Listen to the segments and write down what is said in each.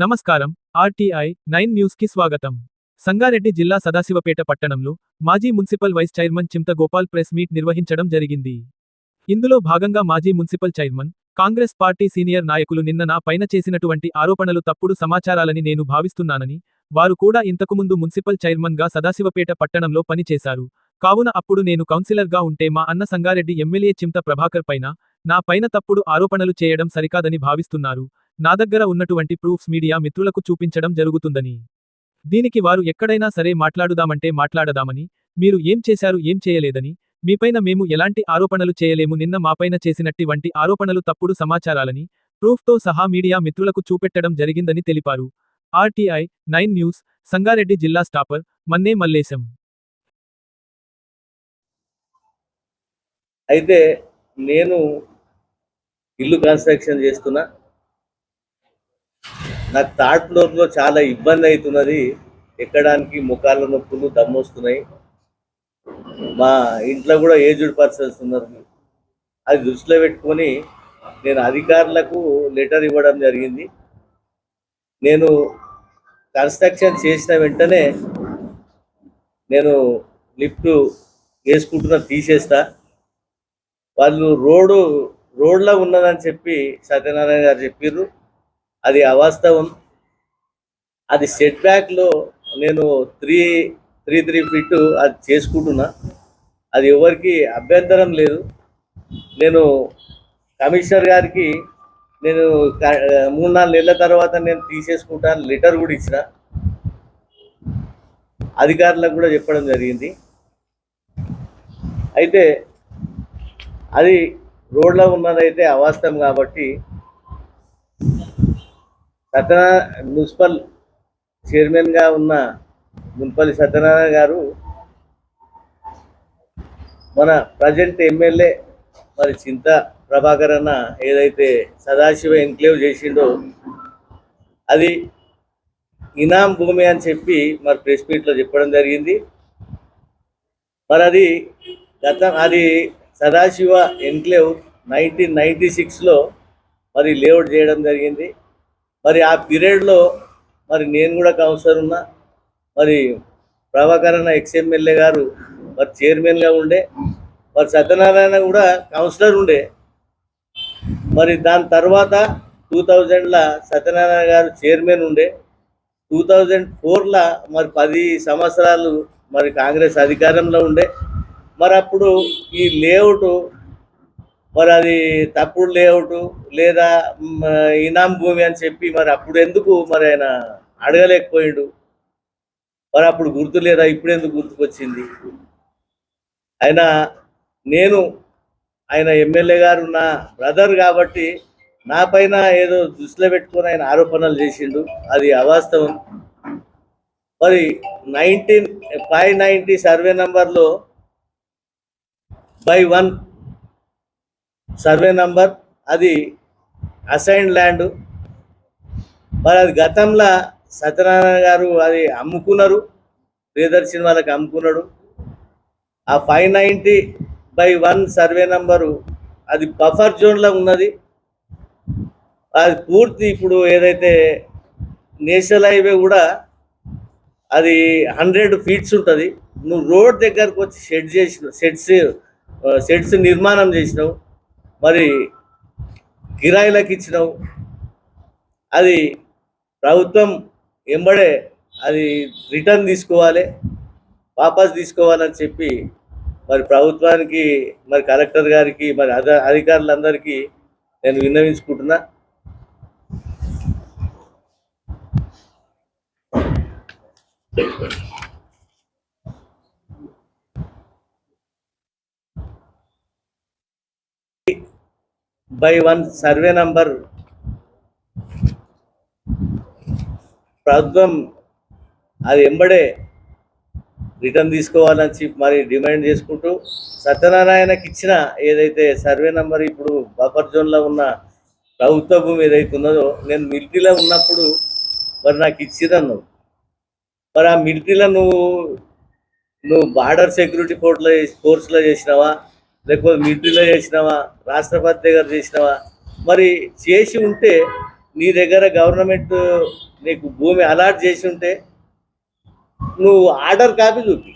నమస్కారం. RTI nine న్యూస్కి స్వాగతం. సంగారెడ్డి జిల్లా సదాశివపేట పట్టణంలో మాజీ మున్సిపల్ వైస్ చైర్మన్ చింత గోపాల్ ప్రెస్ మీట్ నిర్వహించడం జరిగింది. ఇందులో భాగంగా మాజీ municipal chairman Congress party senior నాయకులు నిన్న నా పైన చేసినటువంటి ఆరోపణలు తప్పుడు సమాచారాలని నేను భావిస్తున్నానని వారు కూడా ఇంతకుముందు మున్సిపల్ చైర్మన్గా సదాశివపేట పట్టణంలో పనిచేశారు. కావున అప్పుడు నేను కౌన్సిలర్గా ఉంటే మా అన్న సంగారెడ్డి ఎమ్మెల్యే చింత ప్రభాకర్ పైన నా పైన తప్పుడు ఆరోపణలు చేయడం సరికాదని భావిస్తున్నారు. నా దగ్గర ఉన్నటువంటి ప్రూఫ్స్ మీడియా మిత్రులకు చూపించడం జరుగుతుందని. దీనికి వారు ఎక్కడైనా సరే మాట్లాడుదామంటే మాట్లాడదామని మీరు ఏం చేశారు ఏం చేయలేదని మీపైన మేము ఎలాంటి ఆరోపణలు చేయలేము నిన్న మాపైన చేసినట్టి వంటి ఆరోపణలు తప్పుడు సమాచారాలని ప్రూఫ్తో సహా మీడియా మిత్రులకు చూపెట్టడం జరిగిందని తెలిపారు. ఆర్టీఐ నైన్ న్యూస్ సంగారెడ్డి జిల్లా స్టాపర్ మన్నే మల్లేశం. అయితే నేను ఇల్లు కన్స్ట్రక్షన్ చేస్తున్నా. నాకు థర్డ్ ఫ్లోర్లో చాలా ఇబ్బంది అవుతున్నది. ఎక్కడానికి ముఖాల నొప్పులు దమ్మొస్తున్నాయి మా ఇంట్లో కూడా ఏజ్డ్ పర్సన్స్ ఉన్నారు. అది దృష్టిలో పెట్టుకొని నేను అధికారులకు లెటర్ ఇవ్వడం జరిగింది. నేను కన్స్ట్రక్షన్ చేసిన వెంటనే నేను లిఫ్ట్ వేసుకుంటున్నా తీసేస్తా. వాళ్ళు రోడ్డు రోడ్లో ఉన్నదని చెప్పి సత్యనారాయణ గారు చెప్పారు అది అవాస్తవం. అది సెట్ బ్యాక్లో నేను త్రీ త్రీ త్రీ ఫీట్ అది చేసుకుంటున్నా. అది ఎవరికి అభ్యంతరం లేదు. నేను కమిషనర్ గారికి నేను మూడు నాలుగు నెలల తర్వాత నేను తీసేసుకుంటాను లెటర్ కూడా ఇచ్చిన. అధికారులకు కూడా చెప్పడం జరిగింది. అయితే అది రోడ్లో ఉన్నదైతే అవాస్తవం కాబట్టి సత్యనారాయణ మున్సిపల్ చైర్మన్గా ఉన్న మున్పల్లి సత్యనారాయణ గారు మన ప్రజెంట్ ఎమ్మెల్యే మరి చింత ప్రభాకర్ అన్న ఏదైతే సదాశివ ఎంక్లేవ్ చేసిండో అది ఇనాం భూమి అని చెప్పి మరి ప్రెస్ మీట్లో చెప్పడం జరిగింది. మరి అది గత అది సదాశివ ఎన్క్లేవ్ నైన్టీన్ నైంటీ సిక్స్లో మరి లేఅవుట్ చేయడం జరిగింది. మరి ఆ పీరియడ్లో మరి నేను కూడా కౌన్సిలర్ ఉన్నా. మరి ప్రభాకరణ ఎక్స్ఎమ్మెల్యే గారు మరి చైర్మన్గా ఉండే. మరి సత్యనారాయణ కూడా కౌన్సిలర్ ఉండే. మరి దాని తర్వాత టూ థౌజండ్లో సత్యనారాయణ గారు చైర్మన్ ఉండే. టూ థౌజండ్ ఫోర్లో మరి పది సంవత్సరాలు మరి కాంగ్రెస్ అధికారంలో ఉండే. మరి అప్పుడు ఈ లేఅవుట్ మరి అది తప్పుడు లేఅవుట్ లేదా ఇనాం భూమి అని చెప్పి మరి అప్పుడు ఎందుకు మరి ఆయన అడగలేకపోయాడు? మరి అప్పుడు గుర్తు లేదా? ఇప్పుడు ఎందుకు గుర్తుకొచ్చింది? ఆయన నేను ఆయన ఎమ్మెల్యే గారు నా బ్రదర్ కాబట్టి నా పైన ఏదో దృష్టిలో పెట్టుకొని ఆయన ఆరోపణలు చేసిండు. అది అవాస్తవం. మరి నైన్టీన్ ఫైవ్ నైంటీ సర్వే నంబర్లో బై వన్ సర్వే నంబర్ అది అసైన్డ్ ల్యాండ్. మరి అది గతంలో సత్యనారాయణ గారు అది అమ్ముకున్నారు. ప్రియదర్శిని వాళ్ళకి అమ్ముకున్నాడు. ఆ five ninety by one survey number అది బఫర్ జోన్లో ఉన్నది. అది పూర్తి ఇప్పుడు ఏదైతే నేషనల్ హైవే కూడా అది హండ్రెడ్ ఫీట్స్ ఉంటుంది. నువ్వు రోడ్ దగ్గరకు వచ్చి షెడ్ చేసిన షెడ్స్ షెడ్స్ నిర్మాణం చేసినావు. మరి కిరాయిలకు ఇచ్చినావు అది ప్రభుత్వం ఎంబడే అది రిటర్న్ తీసుకోవాలి వాపస్ తీసుకోవాలని చెప్పి మరి ప్రభుత్వానికి మరి కలెక్టర్ గారికి మరి అద అధికారులందరికీ నేను విన్నవించుకుంటున్నా. By one survey number. ప్రభుత్వం అది ఎంబడే రిటర్న్ తీసుకోవాలని చెప్పి మరి డిమాండ్ చేసుకుంటూ సత్యనారాయణకి ఇచ్చిన ఏదైతే సర్వే నంబర్ ఇప్పుడు బఫర్ జోన్లో ఉన్న ప్రభుత్వ భూమి ఏదైతే ఉన్నదో నేను మిలిటరీలో ఉన్నప్పుడు మరి నాకు ఇచ్చిరను మరి ఆ మిలిటరీలో నువ్వు నువ్వు బార్డర్ సెక్యూరిటీ ఫోర్ట్లో ఫోర్స్లో చేసినావా? లేకపోతే మిలిటరీలో చేసినావా? రాష్ట్రపతి దగ్గర చేసినావా? మరి చేసి ఉంటే నీ దగ్గర గవర్నమెంట్ నీకు భూమి అలాట్ చేసి ఉంటే నువ్వు ఆర్డర్ కాపీ చూపి.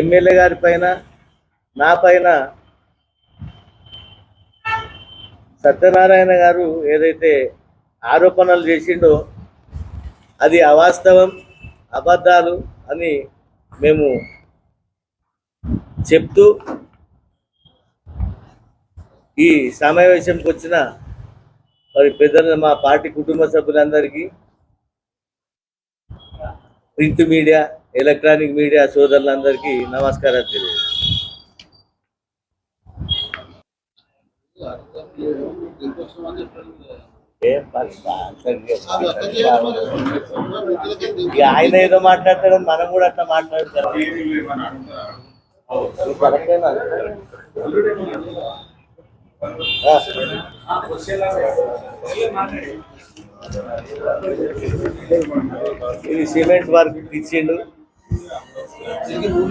ఎమ్మెల్యే గారి పైన నా పైన సత్యనారాయణ గారు ఏదైతే ఆరోపణలు చేసిండో అది అవాస్తవం అబద్ధాలు అని మేము చెప్తూ ఈ సమావేశంకి వచ్చిన మరి పెద్దలు మా పార్టీ కుటుంబ సభ్యులందరికీ ప్రింట్ మీడియా ఎలక్ట్రానిక్ మీడియా సోదరులందరికీ నమస్కారం తెలియదు ఆయన ఏదో మాట్లాడతాడు మనం కూడా అట్లా మాట్లాడతాం. ఇది సిమెంట్ వర్క్ ఇచ్చిండు. దీనికి మూడు